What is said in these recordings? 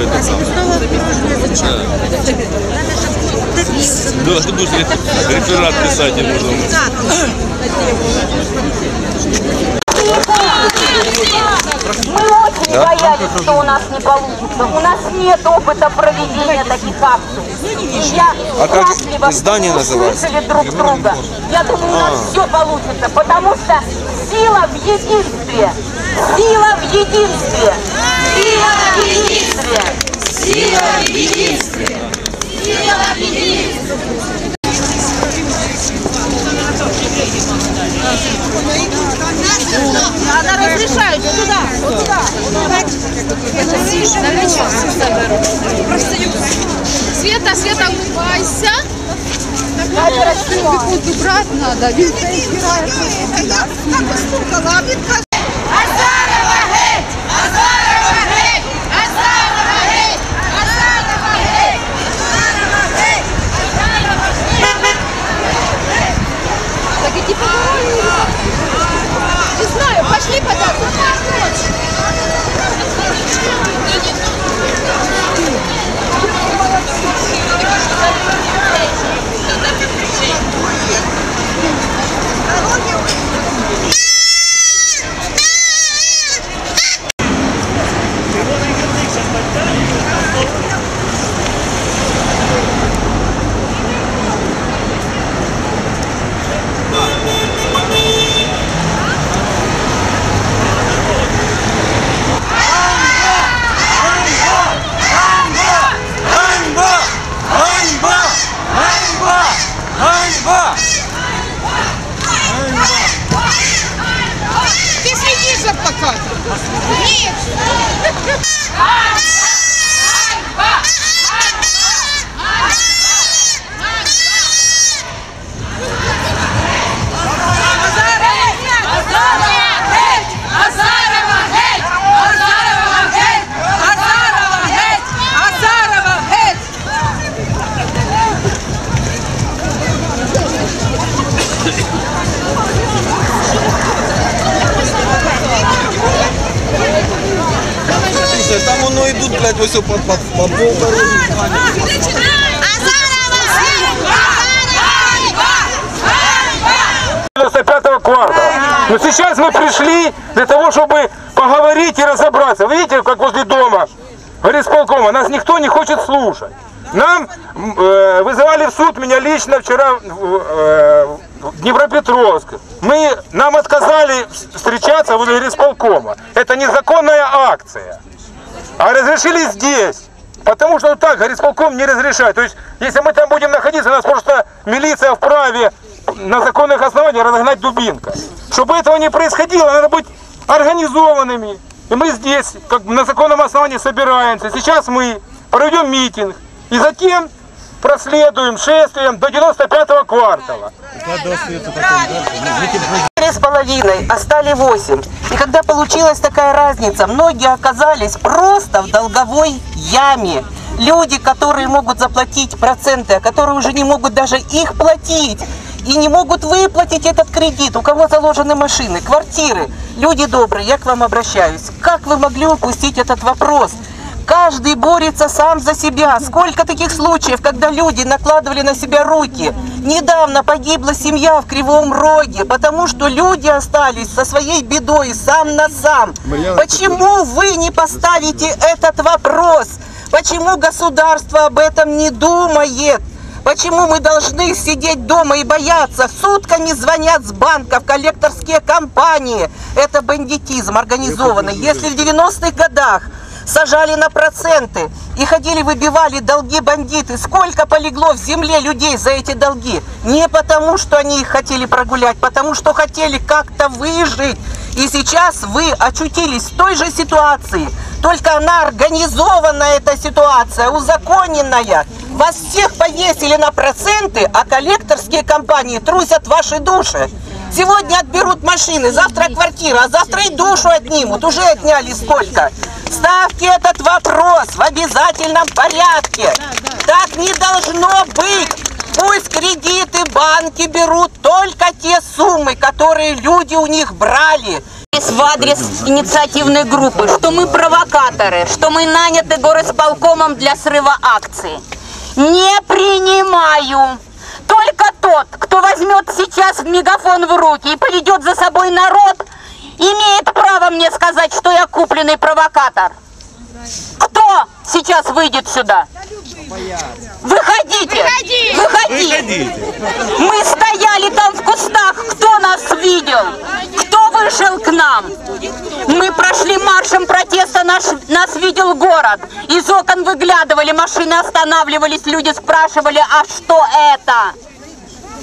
это самое. Да, ты будешь ре- реферат писать ему. Мы очень боялись, что у нас не получится. У нас нет опыта проведения таких акций. И я А как счастлива, здание что мы называется? услышали друг друга. Я думаю, у нас все получится, потому что сила в единстве. Сила в единстве. Сила в единстве. Сила в единстве. Сила в единстве. Она разрешает сюда, вот сюда. Света, Света, улыбайся. Тут убрать надо. Він Азарова плакатом? Нет. Воно идут, блядь, вот все по, по, по полдороги. 95 квартала. Но сейчас мы пришли для того, чтобы поговорить и разобраться. Вы видите, как возле дома горисполкома, нас никто не хочет слушать. Нам э, вызывали в суд меня лично вчера э, в Днепропетровск. Мы, нам отказали встречаться возле горисполкома. Это незаконная акция. А разрешили здесь. Потому что так горисполком не разрешает. То есть, если мы там будем находиться, нас просто милиция вправе на законных основаниях разогнать дубинкой. Чтобы этого не происходило, надо быть организованными. И мы здесь, как на законном основании собираемся. Сейчас мы проведем митинг. И затем проследуем шествием до 95-го квартала. С половиной, а стали восемь. И когда получилась такая разница, многие оказались просто в долговой яме. Люди, которые могут заплатить проценты, а которые уже не могут даже их платить. И не могут выплатить этот кредит. У кого заложены машины, квартиры. Люди добрые, я к вам обращаюсь. Как вы могли упустить этот вопрос? Каждый борется сам за себя. Сколько таких случаев, когда люди накладывали на себя руки. Недавно погибла семья в Кривом Роге, потому что люди остались со своей бедой сам на сам. Почему вы не поставите этот вопрос? Почему государство об этом не думает? Почему мы должны сидеть дома и бояться? Сутками звонят с банков коллекторские компании. Это бандитизм организованный. Если в 90-х годах сажали на проценты и ходили, выбивали долги бандиты. Сколько полегло в земле людей за эти долги? Не потому, что они их хотели прогулять, потому что хотели как-то выжить. И сейчас вы очутились в той же ситуации, только она организованная, эта ситуация, узаконенная. Вас всех повесили на проценты, а коллекторские компании трусят ваши души. Сегодня отберут машины, завтра квартира, а завтра и душу отнимут. Уже отняли сколько? Ставьте этот вопрос в обязательном порядке. Так не должно быть. Пусть кредиты банки берут только те суммы, которые люди у них брали. в адрес инициативной группы, что мы провокаторы, что мы наняты горосполкомом для срыва акции. Не принимаю. Только тот, кто возьмет сейчас мегафон в руки и поведет за собой народ, имеет право мне сказать, что я купленный провокатор. Кто сейчас выйдет сюда? Выходите! Выходите! Мы стояли там в кустах. Кто нас видел? Кто вышел к нам? Мы прошли маршем протеста, наш, нас видел город. Из окон выглядывали, машины останавливались, люди спрашивали, а что это?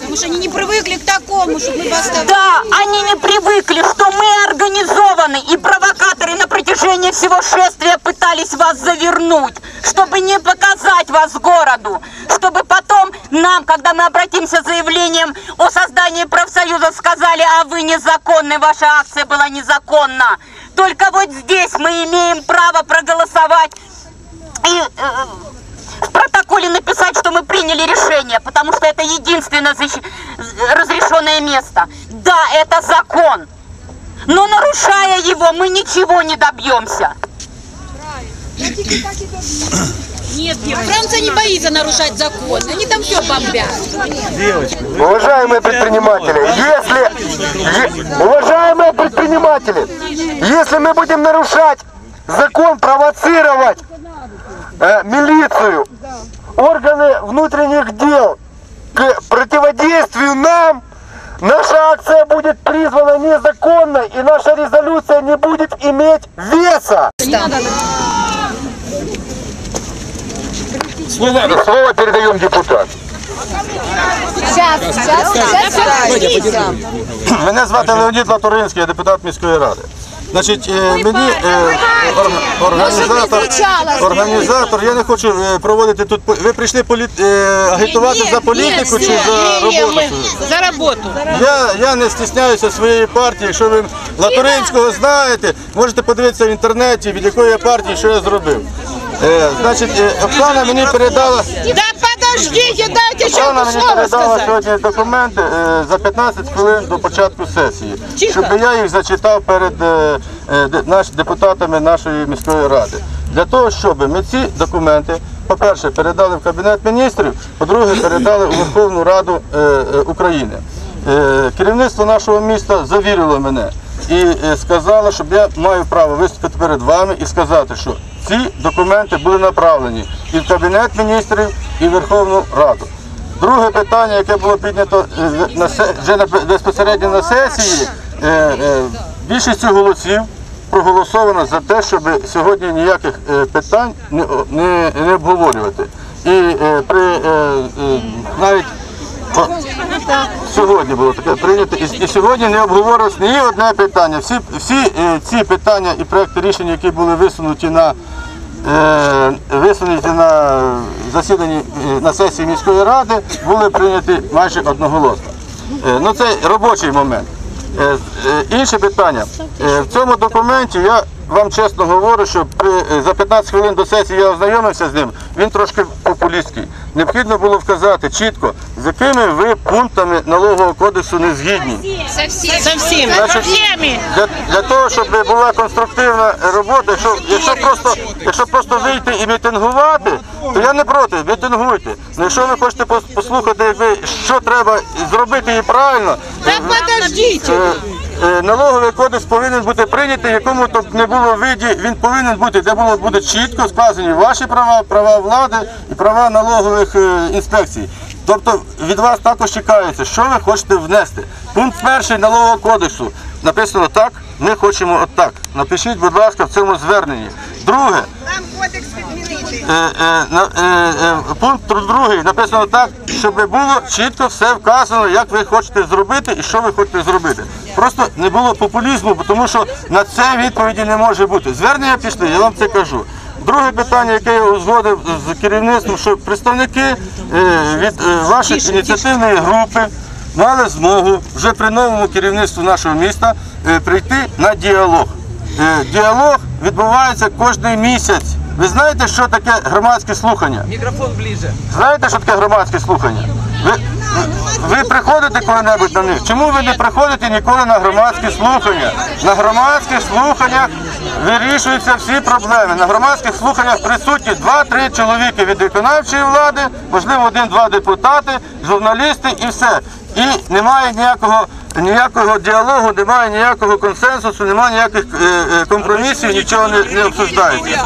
Потому что они не привыкли к такому, чтобы мы поставили. Да, они не привыкли, что мы организованы, и провокаторы на протяжении всего шествия пытались вас завернуть, чтобы не показать вас городу, чтобы потом нам, когда мы обратимся с заявлением о создании профсоюза, сказали, а вы незаконны, ваша акция была незаконна. Только вот здесь мы имеем право проголосовать и э, в протоколе написать, что мы приняли решение, потому что это единственное защи- разрешенное место. Да, это закон. Но нарушая его, мы ничего не добьемся. Нет, нет, Франция не боится нарушать закон. Они там все бомбят. Уважаемые предприниматели, если, уважаемые предприниматели, если мы будем нарушать закон, провоцировать э, милицию, органы внутренних дел к противодействию нам, наша акция будет призвана незаконной и наша резолюция Слово, слово передаем депутату. Мене звати Леонід Латуринський, я депутат міської ради. Значить, е, мені е, ор- організатор, організатор, я не хочу е, проводити тут. по- Ви прийшли політ, е, агітувати за політику чи за роботу? свою? За работу. Я, я не стісняюся своєї партії. Якщо ви Латуринського знаєте, можете подивитися в інтернеті, від якої я партії, що я зробив. Е, значить, е, Оксана мені передала. Да подождите, дайте еще Оксана мені передала сьогодні документи е, за 15 хвилин до початку сесії, Тихо. щоб я їх зачитав перед депутатами нашої міської ради. Для того, щоб ми ці документи, по-перше, передали в Кабінет міністрів, по-друге, передали у Верховну Раду України. Керівництво нашого міста завірило мене і сказало, щоб я маю право виступити перед вами і сказати, що ці документи були направлені і в Кабінет міністрів, і в Верховну Раду. Друге питання, яке було піднято е, вже безпосередньо на сесії, е, е, більшістю голосів проголосовано за те, щоб сьогодні ніяких питань не, обговорювати. І при навіть сьогодні було таке прийнято, і, і сьогодні не обговорилось ні одне питання. Всі, всі е, ці питання і проекти рішень, які були висунуті на е, висунуті на засіданні е, на сесії міської ради, були прийняті майже одноголосно. Е, Ну це робочий момент. Е, е, Інше питання. Е, В цьому документі я вам чесно говорю, що при, е, за 15 хвилин до сесії я ознайомився з ним, він трошки популістський. Необхідно було вказати чітко, з якими ви пунктами налогового кодексу не згідні. Совсем. Значить, для, для того, щоб була конструктивна робота, якщо, якщо, просто, якщо просто вийти і мітингувати, то я не проти, мітингуйте. Ну, якщо ви хочете послухати, як ви, що треба зробити і правильно, Да подождите. Е, налоговий кодекс повинен бути прийнятий, якому то не було виді, він повинен бути, де було буде чітко сказані ваші права, права влади і права налогових е, інспекцій. Тобто від вас також чекається, що ви хочете внести. Пункт перший налогового кодексу написано так, ми хочемо отак. Напишіть, будь ласка, в цьому зверненні. Друге, пункт другий написано так, щоб було чітко все вказано, як ви хочете зробити і що ви хочете зробити. Просто не було популізму, тому що на це відповіді не може бути. Звернення пішли, я вам це кажу. Друге питання, яке я узгодив з керівництвом, що представники е, від е, вашої ініціативної групи мали змогу вже при новому керівництву нашого міста е, прийти на діалог. Е, Діалог відбувається кожен місяць. Ви знаєте, що таке громадське слухання? Микрофон ближе. Знаєте, що таке громадське слухання? Ви, ви приходите коли-небудь на них? Чому ви не приходите ніколи на громадські слухання? На громадських слуханнях вирішуються всі проблеми. На громадських слуханнях присутні 2-3 чоловіки від виконавчої влади, можливо, один-два депутати, журналісти і все. І немає ніякого. Ніякого діалогу, немає ніякого консенсусу, немає ніяких е, е, компромісів, нічого не, не обсуждається.